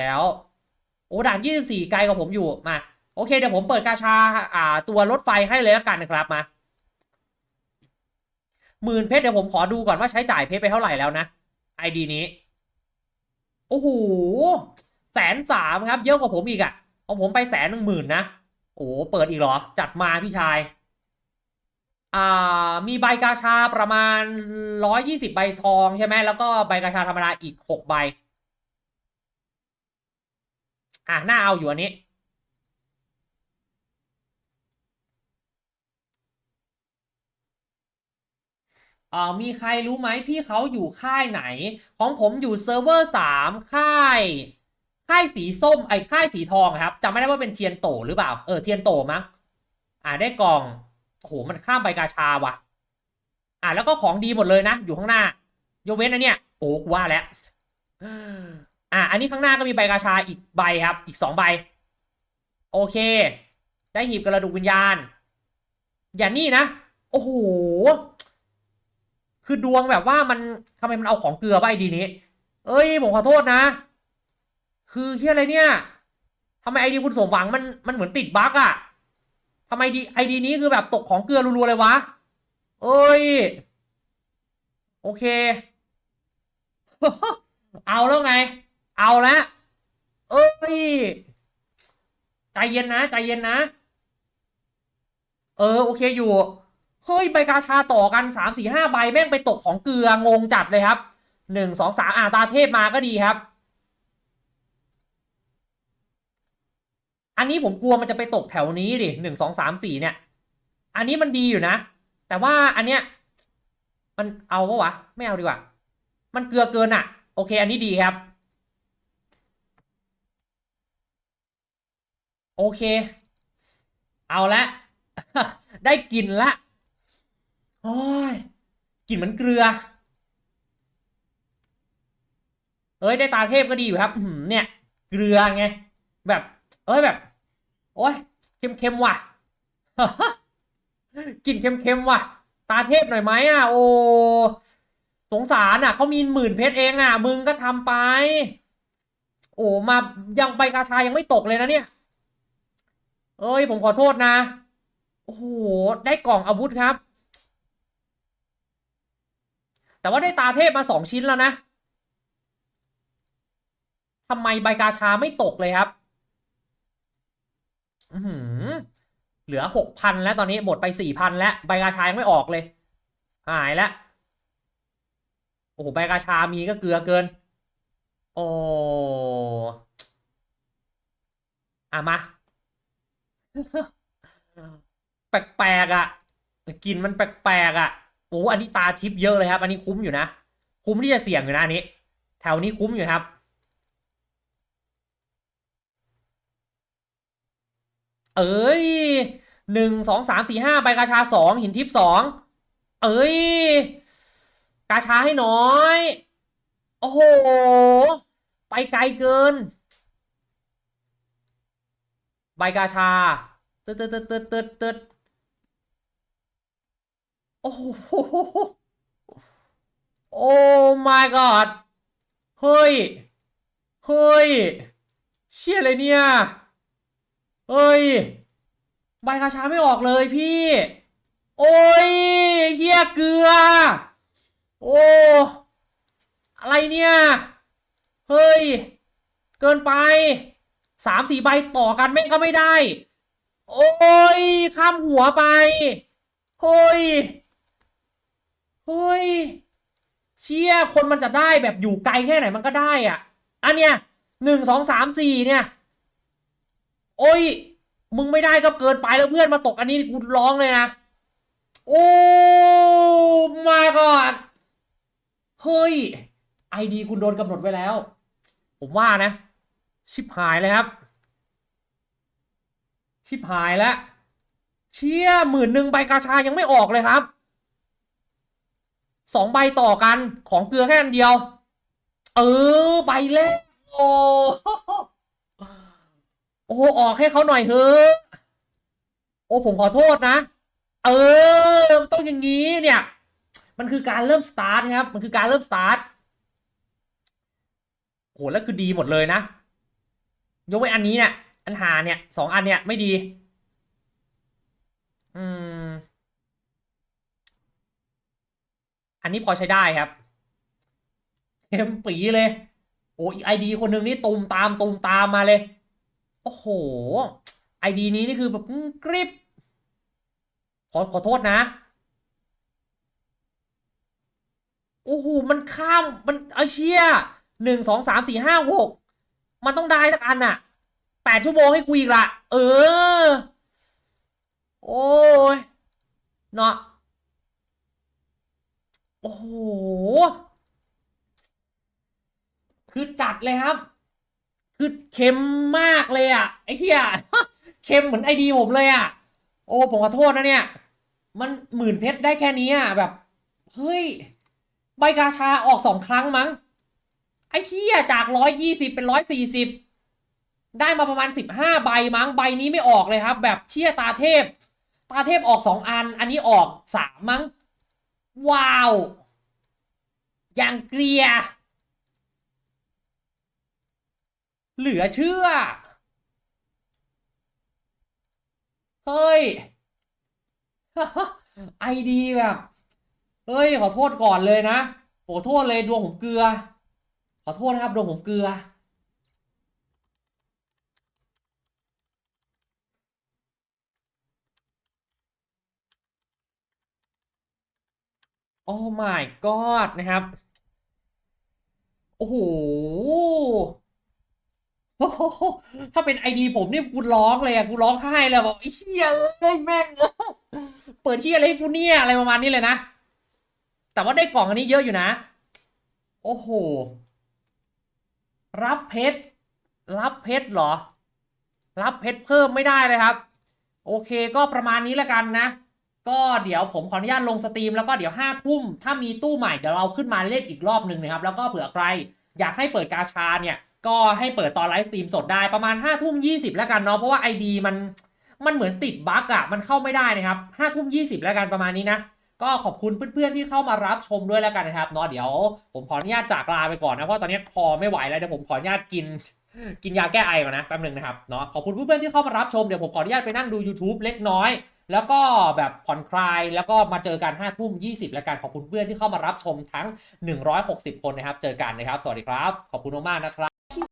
แล้วโอ้ด่านยี่สิบสี่ไกลกว่าผมอยู่มาโอเคเดี๋ยวผมเปิดกาชาอ่า ตัวรถไฟให้เลยแล้วกันนะครับมาหมื่นเพชรเดี๋ยวผมขอดูก่อนว่าใช้จ่ายเพชรไปเท่าไหร่แล้วนะไอดีนี้ โอ้โหแสนสามครับ เยอะกว่าผมอีกอะ่ะของผมไปแสนหนึ่งหมื่นนะโอ้เปิดอีกเหรอ จัดมาพี่ชาย อ่า มีใบกาชาประมาณร้อยยี่สิบใบทองใช่ไหมแล้วก็ใบกาชาธรรมดาอีกหกใบ อะน่าเอาอยู่อันนี้อ่ามีใครรู้ไหมพี่เขาอยู่ค่ายไหน ของผมอยู่เซิร์ฟเวอร์สามค่าย ค่ายสีส้มไอ้ค่ายสีทองครับจำไม่ได้ว่าเป็นเทียนโตหรือเปล่า เออเทียนโตมั้งอ่าได้กล่องโอ้โหมันข้ามใบกาชาว่ะ อ่าแล้วก็ของดีหมดเลยนะ อยู่ข้างหน้า ยกเว้นอันเนี้ยโอ้กว่าแล้ว อันนี้ข้างหน้าก็มีใบกาชาอีกใบครับ อีกสองใบ โอเค ได้หีบกระดูกวิญญาณ อย่านี่นะ โอ้โห คือดวงแบบว่ามันทำไมมันเอาของเกลือไปดีนี้ เอ้ย ผมขอโทษนะ คือเฮียอะไรเนี่ยทำไมไอดีคุณสมหวังมันมันเหมือนติดบั๊กอะทำไมดีไอดีนี้คือแบบตกของเกลือรัวๆเลยวะ เอ้ย โอเค เอาแล้วไง เอาละเอ้ยใจเย็นนะใจเย็นนะ เออโอเคอยู่เฮ้ยใบกาชาต่อกันสามสี่ห้าใบแม่งไปตกของเกลืองงจัดเลยครับหนึ่งสองสามอ่าตาเทพมาก็ดีครับ อันนี้ผมกลัวมันจะไปตกแถวนี้ดิหนึ่งสองสามสี่เนี่ย อันนี้มันดีอยู่นะ แต่ว่าอันเนี้ยมันเอาปะวะ ไม่เอาดีกว่า มันเกลือเกินอะโอเค อันนี้ดีครับ โอเค เอาละ ได้กลิ่นละโอ้ยกลิ่นเหมือนเกลือ เอ้ยได้ตาเทพก็ดีอยู่ครับเนี่ย เกลือไง แบบ เอ้ยแบบ โอ้ยเค็มๆว่ะกลิ่นเค็มๆว่ะ ตาเทพหน่อยไหมอะ โอ้สงสารอะเขามีหมื่นเพชรเองอะ มึงก็ทำไป โอ้มายังใบกาชายังไม่ตกเลยนะเนี่ย เอ้ย ผมขอโทษนะ โอ้โห ได้กล่องอาวุธครับ แต่ว่าได้ตาเทพมาสองชิ้นแล้วนะทำไมใบกาชาไม่ตกเลยครับอืเหลือหกพันแล้วตอนนี้หมดไปสี่พันแล้ว ใบกาชายังไม่ออกเลย หายแล้ว โอ้โห ใบกาชามีก็เกลือเกิน โอ้อะมา แปลกๆอะกินมันแปลกๆอะโอ้อันนี้ตาทิพย์เยอะเลยครับ อันนี้คุ้มอยู่นะ คุ้มที่จะเสี่ยงอยู่นะอันนี้ แถวนี้คุ้มอยู่ครับ เอ้ยหนึ่งสองสามสี่ห้าใบกาชาสองหินทิพย์สองเอ้ย กาชาให้น้อย โอ้โห ไปไกลเกิน ใบกาชา ตึ๊ดตึ๊ดตึ๊ดตึ๊ดตึ๊ดตึ๊ดโอ้โหโอ้ my god เฮ้ย เฮ้ย เชี่ยอะไรเนี่ย เฮ้ย ใบกาชาไม่ออกเลยพี่ โอ้ยเฮียเกลือ โอ้ อะไรเนี่ย เฮ้ย เกินไป สามสี่ใบต่อกันแม่งก็ไม่ได้ โอ้ย ข้ามหัวไปเฮ้ยเฮ้ย เชี่ย คนมันจะได้แบบอยู่ไกลแค่ไหนมันก็ได้อะ อันเนี้ยหนึ่งสองสามสี่เนี่ย โอ้ย มึงไม่ได้ก็เกินไปแล้วเพื่อนมาตกอันนี้กูร้องเลยนะ โอ้มาก่อนเฮ้ยไอดีคุณโดนกำหนดไว้แล้ว ผมว่านะ ชิบหายเลยครับ ชิบหายแล้วเชี่ยหมื่นหนึ่งใบกาชายังไม่ออกเลยครับสองใบต่อกันของเกลือแค่อันเดียว เออใบแรกโอ้โอ้โหออกให้เขาหน่อยเถอะโอ้ผมขอโทษนะ เออต้องอย่างนี้เนี่ย มันคือการเริ่มสตาร์ทครับ มันคือการเริ่มสตาร์ทโหแล้วคือดีหมดเลยนะ ยกเว้นอันนี้เนี่ย อันหาเนี่ยสองอันเนี่ยไม่ดี อืม อันนี้พอใช้ได้ครับเต็มปีเลย โอ้อีไอดีคนหนึ่งนี่ตูมตามตูมตามมาเลย โอ้โห ไอดีนี้นี่คือแบบกริบขอขอโทษนะโอ้โห มันข้าม มันไอเชี่ยหนึ่งสองสามสี่ห้าหก มันต้องได้สักอันอะ แปดชั่วโมงให้กูอีกละเออ โอ้ยเนาะโอ้โห คือจัดเลยครับ คือเค็มมากเลยอะ ไอ้เหี้ยเค็มเหมือนไอดีผมเลยอะ โอ้ผมขอโทษนะเนี่ย มันหมื่นเพชรได้แค่นี้อะแบบ เฮ้ย ใบกาชาออกสองครั้งมั้ง ไอ้เหี้ยจากร้อยยี่สิบเป็นร้อยสี่สิบ ได้มาประมาณสิบห้าใบมั้งใบนี้ไม่ออกเลยครับ แบบเชี่ยตาเทพ ตาเทพออกสองอัน อันนี้ออกสามมั้ง ว้าวอย่างเกลีย เหลือเชื่อ เฮ้ยไอดีแบบ เฮ้ย ขอโทษก่อนเลยนะขอโทษเลยดวงผมเกลือ ขอโทษนะครับดวงผมเกลือ โอ้ my god นะครับ โอ้โห ถ้าเป็นไอดีผมนี่กูร้องเลยอะกูร้องไห้เลยบอกไอ้เหี้ยเอ้ยแม่งเปิดที่อะไรกูเนี่ยอะไรประมาณนี้เลยนะ แต่ว่าได้กล่องอันนี้เยอะอยู่นะ โอ้โห รับเพชร รับเพชรเหรอ รับเพชรเพิ่มไม่ได้เลยครับ โอเคก็ประมาณนี้แล้วกันนะ ก็เดี๋ยวผมขออนุญาตลงสตรีมแล้วก็เดี๋ยวห้าทุ่มถ้ามีตู้ใหม่เดี๋ยวเราขึ้นมาเล่นอีกรอบหนึ่งนะครับ แล้วก็เผื่อใครอยากให้เปิดกาชาเนี่ย ก็ให้เปิดตอนไลฟ์สตรีมสดได้ประมาณ5้าทุ่มยีแล้วกันเนาะเพราะว่า ID มันมันเหมือนติดบั๊กอะมันเข้าไม่ได้นะครับห้าทุ่มยีแล้วกันประมาณนี้นะ ก็ขอบคุณเพื่อนๆที่เข้ามารับชมด้วยแล้วกันนะครับเนาะเดี๋ยวผมขออนุญาตจากลาไปก่อนนะเพราะตอนนี้คอไม่ไหวแล้วเดี๋ยวผมขออนุญาตกินกินยาแก้ไอก่อนนะแป๊บหนึงนะครับเนาะขอบคุณเพื่อนๆที่เข้ามารับชมเดี๋ยวผมขออนุญาตไปนั่งดู YouTube เล็กน้อย แล้วก็แบบผ่อนคลายแล้วก็มาเจอกัน5้าทุ่มยีแล้วกันขอบคุณเพื่อนที่เข้ามารับชมทั้ง 160 คนนะครับ เจอกันนะครับ สวัสดีครับ ขอบคุณมากๆนะครับ